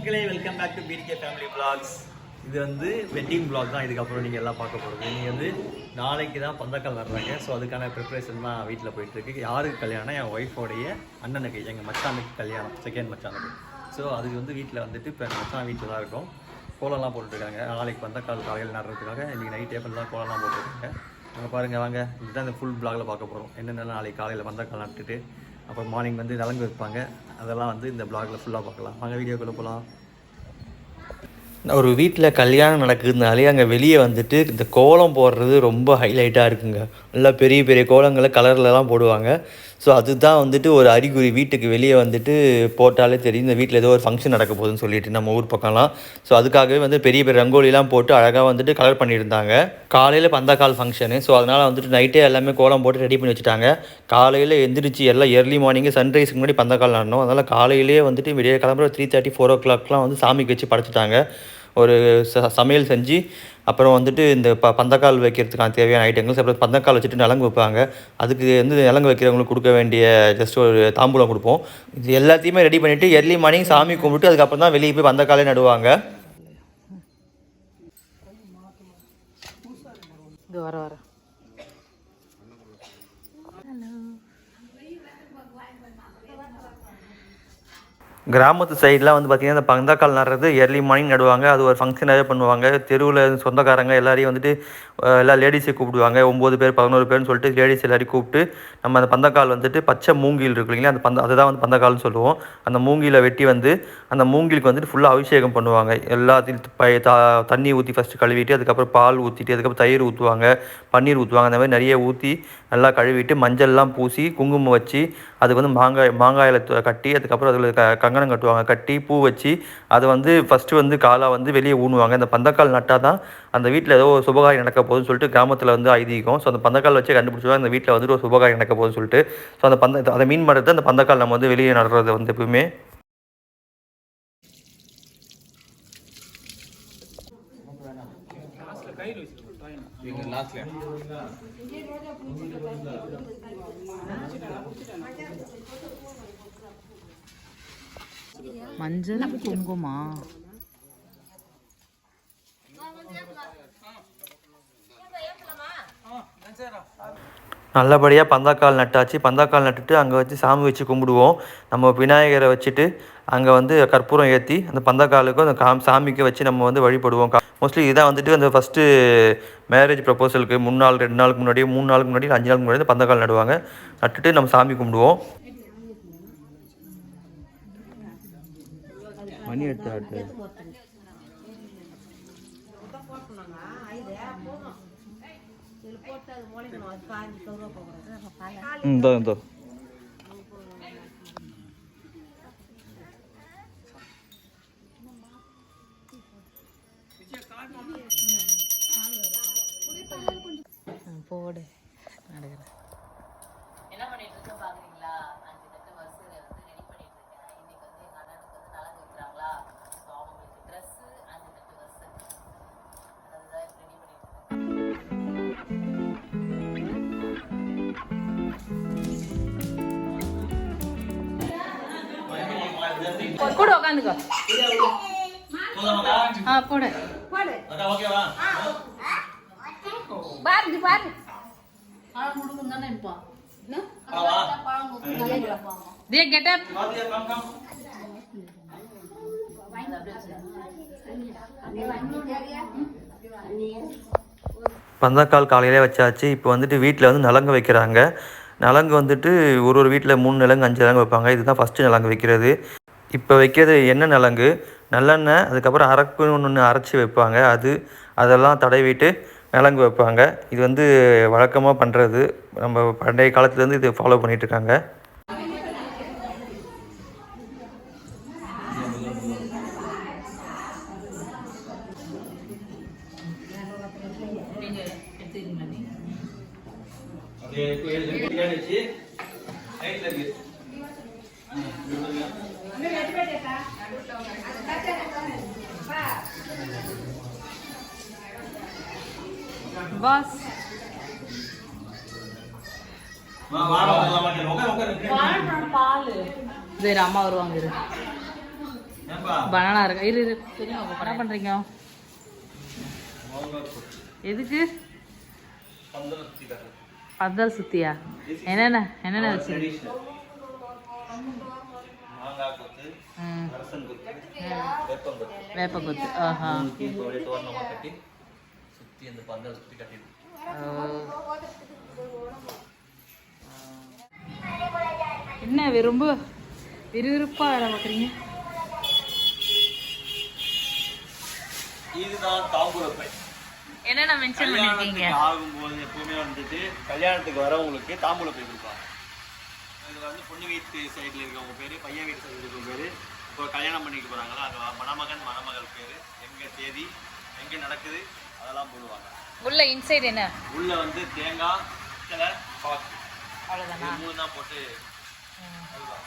மக்களே welcome back to PDK family blogs இது வந்து வெட்டிங் பிளாக் தான். இதுக்கப்புறம் நீங்கள் எல்லாம் பார்க்க போகிறது நீங்கள் வந்து நாளைக்கு தான் பந்தக்கால் நடுறாங்க ஸோ அதுக்கான ப்ரிப்பரேஷன் தான் வீட்டில் போயிட்டுருக்கு. யாருக்கு கல்யாணம்? என் ஒய்ஃபோடைய அண்ணனுக்கு எங்கள் மச்சானுக்கு கல்யாணம். செகண்ட் மச்சானுக்கு. ஸோ அதுக்கு வந்து வீட்டில் வந்துட்டு இப்போ மச்சான் வீட்டில் தான் இருக்கும். கோலம்லாம் போட்டுருக்காங்க நாளைக்கு பந்தக்கால் காலையில் நடுறதுக்காக இன்றைக்கி நைட் டேபிள்லாம் கோலம்லாம் போட்டுருக்காங்க அங்கே பாருங்கள் வாங்க. இதுதான் இந்த ஃபுல் பிளாகில் பார்க்க போகிறோம் என்னென்ன நாளைக்கு காலையில் பந்தக்கால் நட்டுட்டு அப்புறம் மார்னிங் வந்து நலங்கு வைப்பாங்க. அதெல்லாம் வந்து இந்த பிளாகில் ஃபுல்லாக பார்க்கலாம். வாங்க வீடியோக்குள்ளே போகலாம் ஒரு வீட்டில் கல்யாணம் நடக்குதுனாலே அங்கே வெளியே வந்துட்டு இந்த கோலம் போடுறது ரொம்ப ஹைலைட்டாக இருக்குங்க. நல்லா பெரிய பெரிய கோலங்களை கலர்லலாம் போடுவாங்க. ஸோ அதுதான் வந்துட்டு ஒரு அறிகுறி. வீட்டுக்கு வெளியே வந்துட்டு போட்டாலே தெரியும். இந்த வீட்டில் ஏதோ ஒரு ஃபங்க்ஷன் நடக்க போகுதுன்னு சொல்லிட்டு நம்ம ஊர் பக்கம்லாம். ஸோ அதுக்காகவே வந்து பெரிய பெரிய ரங்கோலிலாம் போட்டு அழகாக வந்துட்டு கலர் பண்ணியிருந்தாங்க. காலையில் பந்தக்கால் ஃபங்க்ஷனு ஸோ அதனால் வந்துட்டு நைட்டே எல்லாமே கோலம் போட்டு ரெடி பண்ணி வச்சுட்டாங்க. காலையில் எந்திரிச்சு எல்லாம் ஏர்லி மார்னிங்கே சன்ரைஸுக்கு முன்னாடி பந்தக்கால் நடணும். அதனால் காலையிலேயே வந்துட்டு விடிய கிளம்புற த்ரீ தேர்ட்டி ஃபோர் ஓ கிளாக்லாம் வந்து சாமிக்கு வச்சு படைச்சிட்டாங்க. ஒரு ச சமையல் செஞ்சு அப்புறம் வந்துட்டு இந்த ப பந்தக்கால் வைக்கிறதுக்கான தேவையான ஐட்டங்கள்ஸ் அப்புறம் பந்தக்கால் வச்சுட்டு நலங்கு வைப்பாங்க. அதுக்கு வந்து நலங்கு வைக்கிறவங்களுக்கு கொடுக்க வேண்டிய ஜஸ்ட் ஒரு தாம்பூலம் கொடுப்போம். இது எல்லாத்தையுமே ரெடி பண்ணிவிட்டு எர்லி மார்னிங் சாமி கும்பிட்டு அதுக்கப்புறம் தான் வெளியே போய் பந்தக்காலே நடுவாங்க. வர வர. கிராமத்து சைட்லாம் வந்து பார்த்திங்கன்னா இந்த பந்தக்கால் நடுறது ஏர்லி மார்னிங் நடுவாங்க. அது ஒரு ஃபங்க்ஷனாகவே பண்ணுவாங்க. தெருவில் சொந்தக்காரங்க எல்லாரையும் வந்துட்டு எல்லா லேடிஸையும் கூப்பிடுவாங்க. ஒம்பது பேர் பதினோரு பேர்னு சொல்லிட்டு லேடிஸ் எல்லாரையும் கூப்பிட்டு நம்ம அந்த பந்தக்கால் வந்துட்டு பச்சை மூங்கில் இருக்கு இல்லைங்களா அந்த பந்த அதுதான் வந்து பந்தக்கால்னு சொல்லுவோம். அந்த மூங்கில வெட்டி வந்து அந்த மூங்கிலுக்கு வந்துட்டு ஃபுல்லாக அபிஷேகம் பண்ணுவாங்க. எல்லாத்தையும் ப த தண்ணி ஊற்றி ஃபஸ்ட்டு கழுவிட்டு அதுக்கப்புறம் பால் ஊற்றிட்டு அதுக்கப்புறம் தயிர் ஊற்றுவாங்க பன்னீர் ஊற்றுவாங்க அந்த மாதிரி நிறைய ஊற்றி நல்லா கழுவிட்டு மஞ்சள்லாம் பூசி குங்குமம் வச்சு அதுக்கு வந்து மாங்காய் மாங்காயில் கட்டி அதுக்கப்புறம் அதில் க கங்கணம் கட்டுவாங்க. கட்டி பூ வச்சு அதை வந்து ஃபஸ்ட்டு வந்து காலாக வந்து வெளியே ஊனுவாங்க. அந்த பந்தக்கால் நட்டால் தான் அந்த வீட்டில் ஏதோ ஒரு சுபகாரியம் நடக்க போகுதுன்னு சொல்லிட்டு கிராமத்தில் வந்து ஐதீகம். ஸோ அந்த பந்தக்கால் வச்சு கண்டுபிடிச்சிருவாங்க அந்த வீட்டில் வந்துட்டு ஒரு சுபகாரியம் நடக்க போகுதுன்னு சொல்லிட்டு. ஸோ அந்த பந்த அதை மீன் பண்ணுறது அந்த பந்தக்கால் நம்ம வந்து வெளியே நடுறது வந்து எப்பவுமே. કઈ રહ્યું છે ટાઈમ એક લાસ્ટ લે 만져놓고 온 거만. நல்லபடியாக பந்தாக்கால் நட்டாச்சு. பந்தாக்கால் நட்டுட்டு அங்கே வச்சு சாமி வச்சு கும்பிடுவோம். நம்ம விநாயகரை வச்சுட்டு அங்கே வந்து கற்பூரம் ஏற்றி அந்த பந்தக்காலுக்கும் அந்த காம் சாமிக்கு வச்சு நம்ம வந்து வழிபடுவோம். மோஸ்ட்லி இதான் வந்துட்டு அந்த ஃபஸ்ட்டு மேரேஜ் ப்ரப்போசலுக்கு மூணு நாள் ரெண்டு நாளுக்கு முன்னாடி மூணு நாளுக்கு முன்னாடி அஞ்சு நாளுக்கு முன்னாடி இந்த பந்தக்கால் நடுவாங்க. நட்டுட்டு நம்ம சாமி கும்பிடுவோம். மணி எடுத்து ஆட்டு இந்த. கூட உட்காந்துக்கோ ஆ போடு. பாரு பாரு தே கெட் பந்தக்கால் காலையிலே வச்சாச்சு. இப்போ வந்துட்டு வீட்டில் வந்து நலங்கு வைக்கிறாங்க. நலங்கு வந்துட்டு ஒரு ஒரு வீட்டில் மூணு நலங்கு அஞ்சு நலங்கு வைப்பாங்க. இதுதான் ஃபஸ்ட்டு நலங்கு வைக்கிறது. இப்போ வைக்கிறது எண்ணெய் நலங்கு நல்லெண்ணெய் அதுக்கப்புறம் அரப்புன்னு ஒன்று அரைச்சி வைப்பாங்க. அது அதெல்லாம் தடவிட்டு நலங்கு வைப்பாங்க. இது வந்து வழக்கமாக பண்ணுறது நம்ம பண்டைய காலத்துலேருந்து இது ஃபாலோ பண்ணிட்டு இருக்காங்க. Pass ball. சரி அம்மா வருவாங்க இரு. பனானா இருக்கு. இரு இரு. தெரியும் என்ன பண்றீங்க? எதுக்கு? பந்தல் சுத்தியா? என்னென்ன? என்னென்ன வச்சு கொத்து ஆஹா. கட்டி சுத்தி அந்த பந்தல் சுத்தி கட்டிடுது என்ன ரொம்ப விறுவிறுப்பா வேலை பார்க்குறீங்க? இதுதான் தாம்பூலப்பை என்னென்ன மென்ஷன் பண்ணிருக்கீங்க? ஆகும்போது எப்பவுமே வந்துட்டு கல்யாணத்துக்கு வரவங்களுக்கு தாம்பூலப்பை கொடுப்பாங்க. இது வந்து பொண்ணு வீட்டு சைடில் இருக்கவங்க பேர் பையன் வீட்டு சைடில் இருக்கவங்க பேர் இப்போ கல்யாணம் பண்ணிக்க போகிறாங்களா அங்கே மணமகன் மணமகள் பேர் எங்கே தேதி எங்கே நடக்குது அதெல்லாம் போடுவாங்க. உள்ள இன்சைட் என்ன? உள்ள வந்து தேங்காய் பாக்கு. அவ்வளோதானா மூணு தான் போட்டு அதுதான்